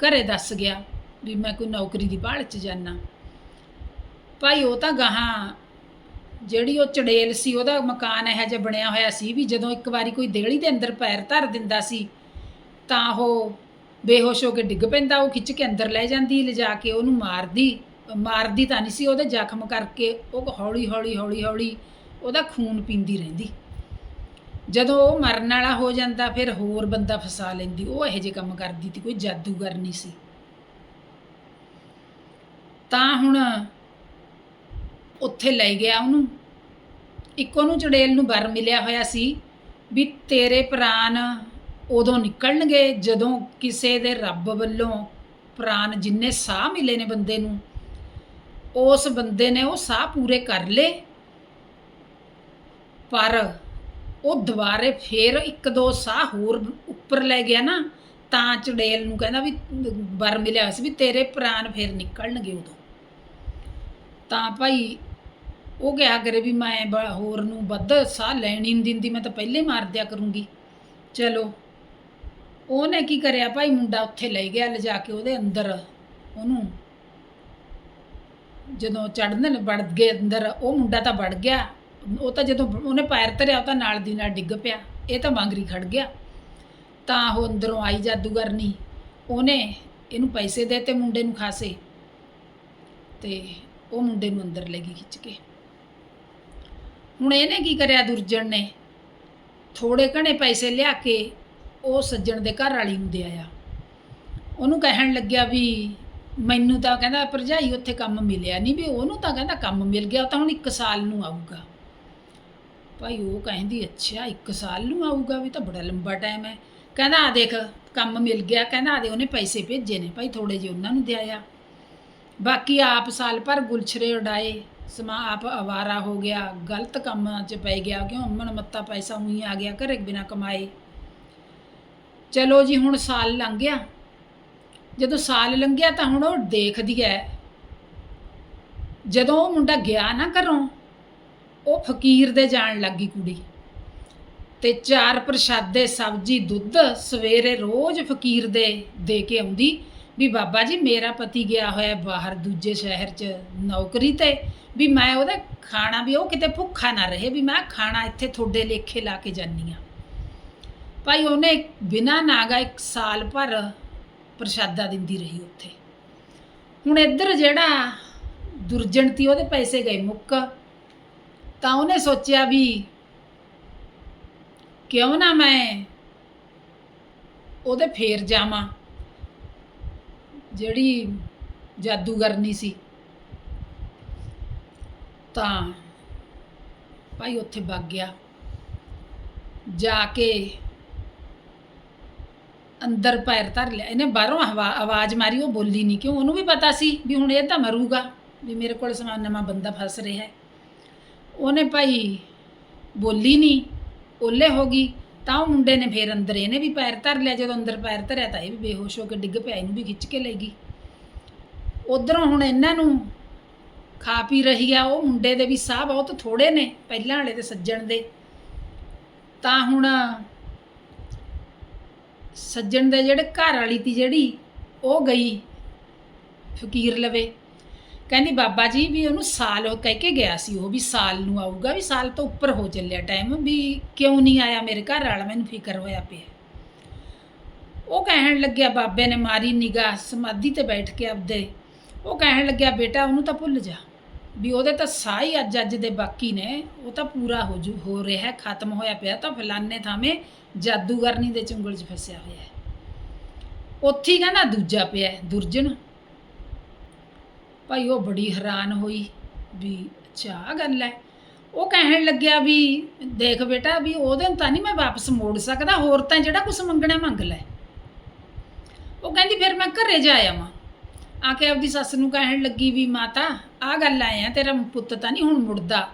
ਘਰੇ ਦੱਸ ਗਿਆ ਵੀ ਮੈਂ ਕੋਈ ਨੌਕਰੀ ਦੀ ਭਾਲ 'ਚ ਜਾਣਾ ਭਾਈ ਉਹ ਤਾਂ ਗਾਹਾਂ, ਜਿਹੜੀ ਉਹ ਚੜੇਲ ਸੀ, ਉਹਦਾ ਮਕਾਨ ਇਹੋ ਜਿਹਾ ਬਣਿਆ ਹੋਇਆ ਸੀ ਵੀ ਜਦੋਂ ਇੱਕ ਵਾਰੀ ਕੋਈ ਦੇਹਲੀ ਦੇ ਅੰਦਰ ਪੈਰ ਧਰ ਦਿੰਦਾ ਸੀ, ਤਾਂ ਉਹ ਬੇਹੋਸ਼ ਹੋ ਕੇ ਡਿੱਗ ਪੈਂਦਾ, ਉਹ ਖਿੱਚ ਕੇ ਅੰਦਰ ਲੈ ਜਾਂਦੀ, ਲਿਜਾ ਕੇ ਉਹਨੂੰ ਮਾਰਦੀ ਮਾਰਦੀ ਤਾਂ ਨਹੀਂ ਸੀ, ਉਹਦੇ ਜ਼ਖਮ ਕਰਕੇ ਉਹ ਹੌਲੀ ਹੌਲੀ ਹੌਲੀ ਹੌਲੀ ਉਹਦਾ ਖੂਨ ਪੀਂਦੀ ਰਹਿੰਦੀ। ਜਦੋਂ ਉਹ ਮਰਨ ਵਾਲਾ ਹੋ ਜਾਂਦਾ, ਫਿਰ ਹੋਰ ਬੰਦਾ ਫਸਾ ਲੈਂਦੀ। ਉਹ ਇਹੋ ਜਿਹੇ ਕੰਮ ਕਰਦੀ ਤੀ ਕੋਈ ਜਾਦੂਗਰ ਨਹੀਂ ਸੀ। ਤਾਂ ਹੁਣ ਉੱਥੇ ਲੈ ਗਿਆ ਉਹਨੂੰ। ਇੱਕ ਉਹਨੂੰ ਚੜੇਲ ਨੂੰ ਵਰ ਮਿਲਿਆ ਹੋਇਆ ਸੀ ਵੀ ਤੇਰੇ ਪ੍ਰਾਨ ਉਦੋਂ ਨਿਕਲਣਗੇ ਜਦੋਂ ਕਿਸੇ ਦੇ ਰੱਬ ਵੱਲੋਂ ਪ੍ਰਾਨ ਜਿੰਨੇ ਸਾਹ ਮਿਲੇ ਨੇ ਬੰਦੇ ਨੂੰ, ਉਸ ਬੰਦੇ ਨੇ ਉਹ ਸਾਹ ਪੂਰੇ ਕਰ ਲਏ। ਪਰ ਉਹ ਦੁਬਾਰੇ ਫੇਰ ਇੱਕ ਦੋ ਸਾਹ ਹੋਰ ਉੱਪਰ ਲੈ ਗਿਆ ਨਾ, ਤਾਂ ਚੜੇਲ ਨੂੰ ਕਹਿੰਦਾ ਵੀ ਵਰ ਮਿਲਿਆ ਸੀ ਵੀ ਤੇਰੇ ਪ੍ਰਾਣ ਫੇਰ ਨਿਕਲਣਗੇ ਉਦੋਂ। ਤਾਂ ਭਾਈ ਉਹ ਕਿਹਾ ਕਰੇ ਵੀ ਮੈਂ ਹੋਰ ਨੂੰ ਵੱਧ ਸਾਹ ਲੈਣ ਹੀ ਨਹੀਂ ਦਿੰਦੀ, ਮੈਂ ਤਾਂ ਪਹਿਲੇ ਮਾਰ ਦਿਆ ਕਰੂੰਗੀ। ਚਲੋ, ਉਹਨੇ ਕੀ ਕਰਿਆ ਭਾਈ, ਮੁੰਡਾ ਉੱਥੇ ਲੈ ਗਿਆ, ਲਿਜਾ ਕੇ ਉਹਦੇ ਅੰਦਰ ਉਹਨੂੰ। ਜਦੋਂ ਚੜਨ ਵੜ ਗਏ ਅੰਦਰ, ਉਹ ਮੁੰਡਾ ਤਾਂ ਵੜ ਗਿਆ। ਉਹ ਤਾਂ ਜਦੋਂ ਉਹਨੇ ਪੈਰ ਧਰਿਆ, ਉਹ ਤਾਂ ਨਾਲ ਦੀ ਨਾਲ ਡਿੱਗ ਪਿਆ। ਇਹ ਤਾਂ ਵਾਂਗਰੀ ਖੜ ਗਿਆ। ਤਾਂ ਉਹ ਅੰਦਰੋਂ ਆਈ ਜਾਦੂਗਰਨੀ। ਉਹਨੇ ਇਹਨੂੰ ਪੈਸੇ ਦੇ ਤੇ ਮੁੰਡੇ ਨੂੰ ਖਾਸੇ। ਤੇ ਉਹ ਮੁੰਡੇ ਨੂੰ ਅੰਦਰ ਲੈ ਗਈ ਖਿੱਚ ਕੇ। ਹੁਣ ਇਹਨੇ ਕੀ ਕਰਿਆ ਦੁਰਜਣ ਨੇ? ਥੋੜੇ ਘਣੇ ਪੈਸੇ ਲਿਆ ਕੇ ਉਹ ਸੱਜਣ ਦੇ ਘਰ ਵਾਲੀ ਨੂੰ ਦੇ ਆਇਆ। ਉਹਨੂੰ ਕਹਿਣ ਲੱਗਿਆ ਵੀ ਮੈਨੂੰ ਤਾਂ ਕਹਿੰਦਾ ਭਰਜਾਈ, ਉੱਥੇ ਕੰਮ ਮਿਲਿਆ ਨਹੀਂ ਵੀ ਉਹਨੂੰ ਤਾਂ ਕਹਿੰਦਾ ਕੰਮ ਮਿਲ ਗਿਆ, ਉਹ ਤਾਂ ਹੁਣ 1 ਸਾਲ ਨੂੰ ਆਊਗਾ। ਭਾਈ ਉਹ ਕਹਿੰਦੀ, ਅੱਛਾ 1 ਸਾਲ ਨੂੰ ਆਊਗਾ ਵੀ ਤਾਂ ਬੜਾ ਲੰਬਾ ਟਾਈਮ ਹੈ। ਕਹਿੰਦਾ ਆ ਦੇਖ, ਕੰਮ ਮਿਲ ਗਿਆ। ਕਹਿੰਦਾ ਆਦੇ ਉਹਨੇ ਪੈਸੇ ਭੇਜੇ ਨੇ। ਭਾਈ ਥੋੜੇ ਜਿਹੇ ਉਹਨਾਂ ਨੂੰ ਦੇ ਆਇਆ ਬਾਕੀ ਆਪ ਸਾਲ ਭਰ ਗੁਲਛਰੇ ਉਡਾਏ। ਸਮਾ ਆਪ ਅਵਾਰਾ ਹੋ ਗਿਆ। ਗਲਤ ਕੰਮਾਂ 'ਚ ਪੈ ਗਿਆ। ਕਿਉਂ? ਮਨ ਮੱਤਾ ਪੈਸਾ ਉਹੀ ਆ ਗਿਆ ਘਰੇ ਬਿਨਾ ਕਮਾਏ। ਚਲੋ ਜੀ, ਹੁਣ ਸਾਲ ਲੰਘ ਗਿਆ। ਜਦੋਂ ਸਾਲ ਲੰਘਿਆ ਤਾਂ ਹੁਣ ਉਹ ਦੇਖਦੀ ਹੈ। ਜਦੋਂ ਉਹ ਮੁੰਡਾ ਗਿਆ ਨਾ ਘਰੋਂ ਉਹ ਫਕੀਰ ਦੇ ਜਾਣ ਲੱਗੀ ਕੁੜੀ। ਤੇ ਚਾਰ ਪ੍ਰਸ਼ਾਦੇ ਸਬਜੀ, ਦੁੱਧ ਸਵੇਰੇ ਰੋਜ਼ ਫਕੀਰ ਦੇ ਦੇ ਕੇ ਆਉਂਦੀ ਵੀ ਬਾਬਾ ਜੀ, ਮੇਰਾ ਪਤੀ ਗਿਆ ਹੋਇਆ ਬਾਹਰ ਦੂਜੇ ਸ਼ਹਿਰ 'ਚ ਨੌਕਰੀ ਤੇ ਵੀ ਮੈਂ ਉਹਦਾ ਖਾਣਾ, ਵੀ ਉਹ ਕਿਤੇ ਭੁੱਖਾ ਨਾ ਰਹੇ ਵੀ ਮੈਂ ਖਾਣਾ ਇੱਥੇ ਤੁਹਾਡੇ ਲੇਖੇ ਲਾ ਕੇ ਜਾਨੀ ਆ ਭਾਈ, ਉਹਨੇ ਬਿਨਾ ਨਾਗਾ ਇੱਕ ਸਾਲ ਭਰ ਪ੍ਰਸ਼ਾਦਾ ਦਿੰਦੀ ਰਹੀ ਉੱਥੇ। ਹੁਣ ਇੱਧਰ ਜਿਹੜਾ ਦੁਰਜਣਤੀ, ਉਹਦੇ ਪੈਸੇ ਗਏ ਮੁੱਕ ਤਾਂ ਉਹਨੇ ਸੋਚਿਆ ਵੀ ਕਿਉਂ ਨਾ ਮੈਂ ਉਹਦੇ ਫੇਰ ਜਾਵਾਂ। ਜਿਹੜੀ ਜਾਦੂਗਰਨੀ ਸੀ। ਤਾਂ ਭਾਈ ਉੱਥੇ ਵਗ ਗਿਆ। ਜਾ ਕੇ ਅੰਦਰ ਪੈਰ ਧਰ ਲਿਆ। ਇਹਨੇ ਬਾਹਰੋਂ ਹਵਾ, ਆਵਾਜ਼ ਮਾਰੀ, ਉਹ ਬੋਲੀ ਨਹੀਂ। ਕਿਉਂ? ਉਹਨੂੰ ਵੀ ਪਤਾ ਸੀ ਵੀ ਹੁਣ ਇਹ ਤਾਂ ਮਰੂਗਾ। ਵੀ ਮੇਰੇ ਕੋਲ ਸਮਾਨ ਨਵਾਂ ਬੰਦਾ ਫਸ ਰਿਹਾ ਹੈ। ਉਹਨੇ ਭਾਈ ਬੋਲੀ ਨਹੀਂ ਓਲੇ ਹੋ ਗਈ, ਤਾਂ ਉਹ ਮੁੰਡੇ ਨੇ ਫੇਰ ਅੰਦਰ, ਇਹਨੇ ਵੀ ਪੈਰ ਧਰ ਲਿਆ, ਜਦੋਂ ਅੰਦਰ ਪੈਰ ਧਰਿਆ ਤਾਂ ਇਹ ਵੀ ਬੇਹੋਸ਼ ਹੋ ਕੇ ਡਿੱਗ ਪਿਆ, ਇਹਨੂੰ ਵੀ ਖਿੱਚ ਕੇ ਲੈ ਗਈ। ਉਧਰੋਂ ਹੁਣ ਇਹਨਾਂ ਨੂੰ ਖਾ ਪੀ ਰਹੀ ਆ, ਉਹ ਮੁੰਡੇ ਦੇ ਵੀ ਸਾਹ ਬਹੁਤ ਥੋੜੇ ਨੇ, ਪਹਿਲਾਂ ਵਾਲੇ ਤੇ ਸੱਜਣ ਦੇ। ਤਾਂ ਹੁਣ ਸੱਜਣ ਦੇ ਜਿਹੜੇ ਘਰ ਵਾਲੀ ਤੀ ਜਿਹੜੀ, ਉਹ ਗਈ ਫਕੀਰ ਲਵੇ। ਕਹਿੰਦੀ ਬਾਬਾ ਜੀ ਵੀ ਉਹਨੂੰ ਸਾਲ ਹੋ ਕਹਿ ਕੇ ਗਿਆ ਸੀ, ਉਹ ਵੀ ਸਾਲ ਨੂੰ ਆਊਗਾ, ਵੀ ਸਾਲ ਤੋਂ ਉੱਪਰ ਹੋ ਚੱਲਿਆ ਟਾਈਮ ਵੀ ਕਿਉਂ ਨਹੀਂ ਆਇਆ ਮੇਰੇ ਘਰ ਵਾਲਾ, ਮੈਨੂੰ ਫਿਕਰ ਹੋਇਆ ਪਿਆ। ਉਹ ਕਹਿਣ ਲੱਗਿਆ ਬਾਬੇ ਨੇ ਮਾਰੀ ਨਿਗਾਹ, ਸਮਾਧੀ ਤੇ ਬੈਠ ਕੇ ਆਪਦੇ। ਉਹ ਕਹਿਣ ਲੱਗਿਆ, ਬੇਟਾ ਉਹਨੂੰ ਤਾਂ ਭੁੱਲ ਜਾ, ਵੀ ਉਹਦੇ ਤਾਂ ਸਾਹ ਹੀ ਅੱਜ ਅੱਜ ਦੇ ਬਾਕੀ ਨੇ, ਉਹ ਤਾਂ ਪੂਰਾ ਹੋ ਜੂ, ਹੋ ਰਿਹਾ ਹੈ, ਖਤਮ ਹੋਇਆ ਪਿਆ, ਤਾਂ ਫਲਾਨੇ ਥਾਵੇਂ ਜਾਦੂਗਰਨੀ ਦੇ ਚੁੰਗਲ 'ਚ ਫਸਿਆ ਹੋਇਆ ਹੈ। ਉੱਥੇ ਹੀ ਕਹਿੰਦਾ ਦੂਜਾ ਪਿਆ ਦੁਰਜਨ। ਭਾਈ ਉਹ ਬੜੀ ਹੈਰਾਨ ਹੋਈ ਵੀ ਅੱਛਾ ਆਹ ਗੱਲ ਹੈ। ਉਹ ਕਹਿਣ ਲੱਗਿਆ ਵੀ ਦੇਖ ਬੇਟਾ ਵੀ ਉਹਦੇ ਨੂੰ ਤਾਂ ਨਹੀਂ ਮੈਂ ਵਾਪਸ ਮੋੜ ਸਕਦਾ, ਹੋਰ ਤਾਂ ਜਿਹੜਾ ਕੁਝ ਮੰਗਣਾ ਮੰਗ ਲੈ। ਉਹ ਕਹਿੰਦੀ ਫਿਰ ਮੈਂ ਘਰੇ ਜਾ ਆਵਾਂ। ਆ ਕੇ ਆਪਦੀ ਸੱਸ ਨੂੰ ਕਹਿਣ ਲੱਗੀ ਵੀ ਮਾਤਾ, ਆਹ ਗੱਲ ਆਏ ਆ, ਤੇਰਾ ਪੁੱਤ ਤਾਂ ਨਹੀਂ ਹੁਣ ਮੁੜਦਾ।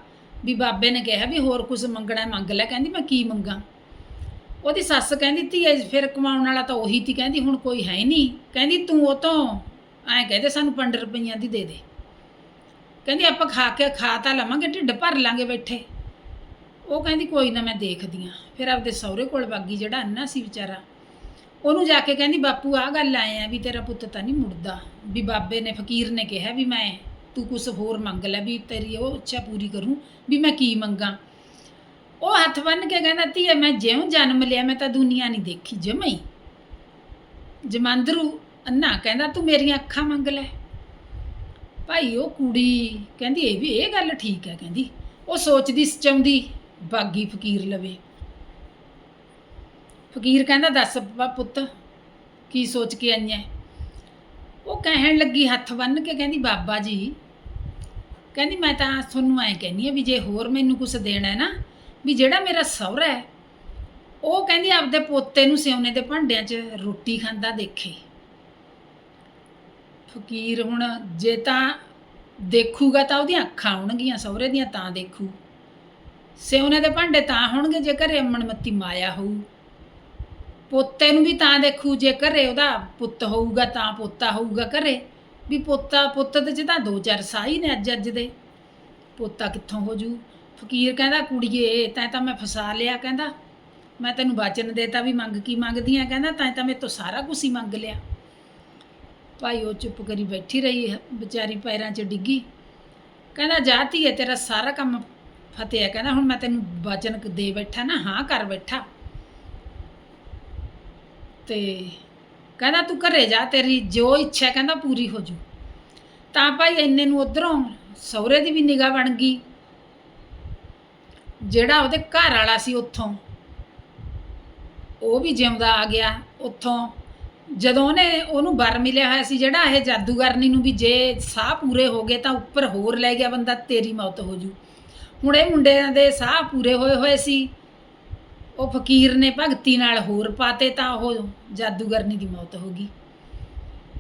ਵੀ ਬਾਬੇ ਨੇ ਕਿਹਾ ਵੀ ਹੋਰ ਕੁਝ ਮੰਗਣਾ ਮੰਗ ਲੈ, ਕਹਿੰਦੀ ਮੈਂ ਕੀ ਮੰਗਾ। ਉਹਦੀ ਸੱਸ ਕਹਿੰਦੀ, ਧੀਏ, ਫਿਰ ਕਮਾਉਣ ਵਾਲਾ ਤਾਂ ਉਹੀ ਤੀ, ਕਹਿੰਦੀ ਹੁਣ ਕੋਈ ਹੈ ਹੀ ਨਹੀਂ। ਕਹਿੰਦੀ ਤੂੰ ਉਹ ਤੋਂ ਐਂ ਕਹਿੰਦੇ ਸਾਨੂੰ 15 ਰੁਪਈਆਂ ਦੀ ਦੇ ਦੇ। ਕਹਿੰਦੀ, ਆਪਾਂ ਖਾ ਕੇ ਖਾ ਤਾਂ ਲਵਾਂਗੇ, ਢਿੱਡ ਭਰ ਲਾਂਗੇ ਬੈਠੇ। ਉਹ ਕਹਿੰਦੀ, ਕੋਈ ਨਾ ਮੈਂ ਦੇਖਦੀ ਆ। ਫਿਰ ਆਪਦੇ ਸਹੁਰੇ ਕੋਲ ਬਾਗੀ ਜਿਹੜਾ ਅੰਨਾ ਸੀ ਵਿਚਾਰਾ। ਉਹਨੂੰ ਜਾ ਕੇ ਕਹਿੰਦੀ, ਬਾਪੂ, ਆਹ ਗੱਲ ਆਏ ਆ ਵੀ ਤੇਰਾ ਪੁੱਤ ਤਾਂ ਨਹੀਂ ਮੁੜਦਾ। ਵੀ ਬਾਬੇ ਨੇ, ਫਕੀਰ ਨੇ ਕਿਹਾ ਵੀ ਮੈਂ, ਤੂੰ ਕੁਝ ਹੋਰ ਮੰਗ ਲੈ ਵੀ ਤੇਰੀ ਉਹ ਇੱਛਾ ਪੂਰੀ ਕਰੂੰ, ਵੀ ਮੈਂ ਕੀ ਮੰਗਾ। ਉਹ ਹੱਥ ਬੰਨ ਕੇ ਕਹਿੰਦਾ, ਧੀਏ, ਮੈਂ ਜਿਉਂ ਜਨਮ ਲਿਆ, ਮੈਂ ਤਾਂ ਦੁਨੀਆ ਨਹੀਂ ਦੇਖੀ ਜਮਈ ਜਮੰਦਰੂ ਅੰਨਾ ਕਹਿੰਦਾ ਤੂੰ ਮੇਰੀਆਂ ਅੱਖਾਂ ਮੰਗ ਲੈ। ਭਾਈ ਉਹ ਕੁੜੀ ਕਹਿੰਦੀ ਇਹ ਵੀ ਇਹ ਗੱਲ ਠੀਕ ਹੈ ਕਹਿੰਦੀ, ਉਹ ਸੋਚਦੀ ਸਚਾਉਂਦੀ ਬਾਗੀ ਫਕੀਰ ਲਵੇ। ਫਕੀਰ ਕਹਿੰਦਾ ਦੱਸ ਪ- ਪੁੱਤ ਕੀ ਸੋਚ ਕੇ ਆਈਆਂ ਉਹ ਕਹਿਣ ਲੱਗੀ ਹੱਥ ਬੰਨ ਕੇ ਕਹਿੰਦੀ ਬਾਬਾ ਜੀ, ਕਹਿੰਦੀ ਮੈਂ ਤਾਂ ਤੁਹਾਨੂੰ ਐਂ ਕਹਿੰਦੀ ਆ ਵੀ ਜੇ ਹੋਰ ਮੈਨੂੰ ਕੁਝ ਦੇਣਾ ਹੈ ਨਾ, ਵੀ ਜਿਹੜਾ ਮੇਰਾ ਸਹੁਰਾ ਹੈ, ਉਹ ਕਹਿੰਦੀ ਆਪਦੇ ਪੋਤੇ ਨੂੰ ਸਿਉਨੇ ਦੇ ਭਾਂਡਿਆਂ 'ਚ ਰੋਟੀ ਖਾਂਦਾ ਦੇਖੇ। ਫਕੀਰ ਹੁਣ ਜੇ ਤਾਂ ਦੇਖੂਗਾ ਤਾਂ ਉਹਦੀਆਂ ਅੱਖਾਂ ਆਉਣਗੀਆਂ ਸਹੁਰੇ ਦੀਆਂ ਤਾਂ ਦੇਖੂ। ਸਿਉਨੇ ਦੇ ਭਾਂਡੇ ਤਾਂ ਹੋਣਗੇ ਜੇ ਘਰੇ ਅਮਨ ਮਾਇਆ ਹੋਊ। ਪੋਤੇ ਨੂੰ ਵੀ ਤਾਂ ਦੇਖੂ ਜੇ ਘਰੇ ਉਹਦਾ ਪੁੱਤ ਹੋਊਗਾ ਤਾਂ ਪੋਤਾ ਹੋਊਗਾ ਘਰੇ। ਵੀ ਪੋਤਾ, ਪੁੱਤ ਦੇ ਚ ਤਾਂ ਦੋ ਚਾਰ ਸਾਈ ਨੇ ਅੱਜ ਅੱਜ ਦੇ। ਪੋਤਾ ਕਿੱਥੋਂ ਹੋ ਜੂ? ਫਕੀਰ ਕਹਿੰਦਾ, ਕੁੜੀਏ, ਤੈਂ ਤਾਂ ਮੈਂ ਫਸਾ ਲਿਆ, ਕਹਿੰਦਾ। ਮੈਂ ਤੈਨੂੰ ਵਚਨ ਦੇਤਾ ਵੀ ਮੰਗ ਕੀ ਮੰਗਦੀ ਆ? ਕਹਿੰਦਾ, ਤੈਂ ਤਾਂ ਮੇਰੇ ਤੋਂ ਸਾਰਾ ਕੁਝ ਹੀ ਮੰਗ ਲਿਆ। ਭਾਈ ਉਹ ਚੁੱਪ ਕਰੀ ਬੈਠੀ ਰਹੀ ਵਿਚਾਰੀ ਪੈਰਾਂ 'ਚ ਡਿੱਗੀ। ਕਹਿੰਦਾ ਜਾਤੀ ਹੈ ਤੇਰਾ ਸਾਰਾ ਕੰਮ ਫਤਿਹ ਹੈ। ਕਹਿੰਦਾ, ਹੁਣ ਮੈਂ ਤੈਨੂੰ ਵਚਨ ਦੇ ਬੈਠਾ ਨਾ, ਹਾਂ, ਕਰ ਬੈਠਾ। ਤੇ ਕਹਿੰਦਾ, ਤੂੰ ਘਰੇ ਜਾ, ਤੇਰੀ ਜੋ ਇੱਛਾ ਕਹਿੰਦਾ, ਪੂਰੀ ਹੋ ਜੂ। ਤਾਂ ਭਾਈ ਇੰਨੇ ਨੂੰ ਉਧਰੋਂ ਸਹੁਰੇ ਦੀ ਵੀ ਨਿਗਾਹ ਬਣ ਗਈ। ਜਿਹੜਾ ਉਹਦੇ ਘਰ ਵਾਲਾ ਸੀ ਉੱਥੋਂ, ਉਹ ਵੀ ਜਿਉਂਦਾ ਆ ਗਿਆ। ਉੱਥੋਂ ਜਦੋਂ ਉਹਨੇ ਉਹਨੂੰ ਵਰ ਮਿਲਿਆ ਹੋਇਆ ਸੀ ਜਿਹੜਾ ਇਹ ਜਾਦੂਗਰਨੀ ਨੂੰ ਵੀ ਜੇ ਸਾਹ ਪੂਰੇ ਹੋ ਗਏ ਤਾਂ ਉੱਪਰ ਹੋਰ ਲੈ ਗਿਆ ਬੰਦਾ, ਤੇਰੀ ਮੌਤ ਹੋ ਜੂ। ਹੁਣ ਇਹ ਮੁੰਡਿਆਂ ਦੇ ਸਾਹ ਪੂਰੇ ਹੋਏ ਹੋਏ ਸੀ। ਉਹ ਫਕੀਰ ਨੇ ਭਗਤੀ ਨਾਲ ਹੋਰ ਪਾਤੇ ਤਾਂ ਉਹ ਜਾਦੂਗਰਨੀ ਦੀ ਮੌਤ ਹੋ ਗਈ।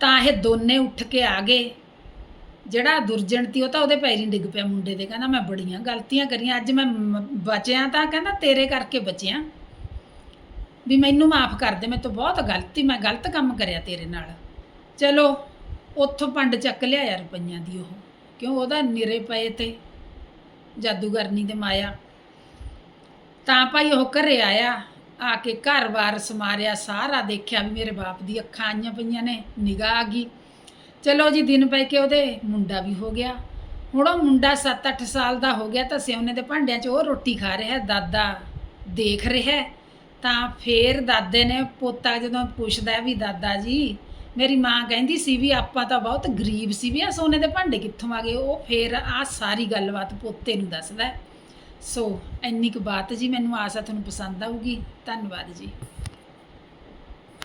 ਤਾਂ ਇਹ ਦੋਨੇ ਉੱਠ ਕੇ ਆ ਗਏ। ਜਿਹੜਾ ਦੁਰਜਣ ਤੀ ਉਹ ਤਾਂ ਉਹਦੇ ਪੈਰੀਂ ਡਿੱਗ ਪਿਆ ਮੁੰਡੇ ਦੇ, ਕਹਿੰਦਾ ਮੈਂ ਬੜੀਆਂ ਗਲਤੀਆਂ ਕਰੀਆਂ, ਅੱਜ ਮੈਂ, ਬਚਿਆ ਤਾਂ ਕਹਿੰਦਾ ਤੇਰੇ ਕਰਕੇ ਬਚਿਆ। ਵੀ ਮੈਨੂੰ ਮਾਫ ਕਰ ਦੇ, ਮੈਂ ਤੋਂ ਬਹੁਤ ਗਲਤੀ, ਮੈਂ ਗਲਤ ਕੰਮ ਕਰਿਆ ਤੇਰੇ ਨਾਲ। ਚਲੋ, ਉੱਥੋਂ ਪੰਡ ਚੱਕ ਲਿਆਇਆ ਰੁਪਈਆਂ ਦੀ ਉਹ। ਕਿਉਂ, ਉਹਦਾ ਨਿਰੇ ਪਏ ਤੇ ਜਾਦੂਗਰਨੀ ਦੇ ਮਾਇਆ। ਤਾਂ ਭਾਈ ਉਹ ਘਰੇ ਆਇਆ, ਆ ਕੇ ਘਰ-ਬਾਰ ਸਮਾਰਿਆ, ਸਾਰਾ ਦੇਖਿਆ ਵੀ ਮੇਰੇ ਬਾਪ ਦੀ ਅੱਖਾਂ ਆਈਆਂ ਪਈਆਂ ਨੇ, ਨਿਗਾਹ ਆ ਗਈ। ਚਲੋ ਜੀ, ਦਿਨ ਪੈ ਕੇ ਉਹਦੇ ਮੁੰਡਾ ਵੀ ਹੋ ਗਿਆ। ਹੁਣ ਉਹ ਮੁੰਡਾ 7-8 ਸਾਲ ਦਾ ਹੋ ਗਿਆ, ਤਾਂ ਸਿਉਨੇ ਦੇ ਭਾਂਡਿਆਂ 'ਚ ਉਹ ਰੋਟੀ ਖਾ ਰਿਹਾ, ਦਾਦਾ ਦੇਖ ਰਿਹਾ। ਤਾਂ ਫੇਰ ਦਾਦੇ ਨੇ ਪੋਤਾ ਜਦੋਂ ਪੁੱਛਦਾ ਵੀ, ਦਾਦਾ ਜੀ, ਮੇਰੀ ਮਾਂ ਕਹਿੰਦੀ ਸੀ ਵੀ ਆਪਾਂ ਤਾਂ ਬਹੁਤ ਗਰੀਬ ਸੀ ਵੀ ਆ ਸੋਨੇ ਦੇ ਭਾਂਡੇ ਕਿੱਥੋਂ ਆ ਗਏ? ਉਹ ਫੇਰ ਆ ਸਾਰੀ ਗੱਲਬਾਤ ਪੋਤੇ ਨੂੰ ਦੱਸਦਾ ਸੋ, ਇੰਨੀ ਕੁ ਬਾਤ ਜੀ, ਮੈਨੂੰ ਆਸ ਹੈ ਤੁਹਾਨੂੰ ਪਸੰਦ ਆਊਗੀ। ਧੰਨਵਾਦ ਜੀ।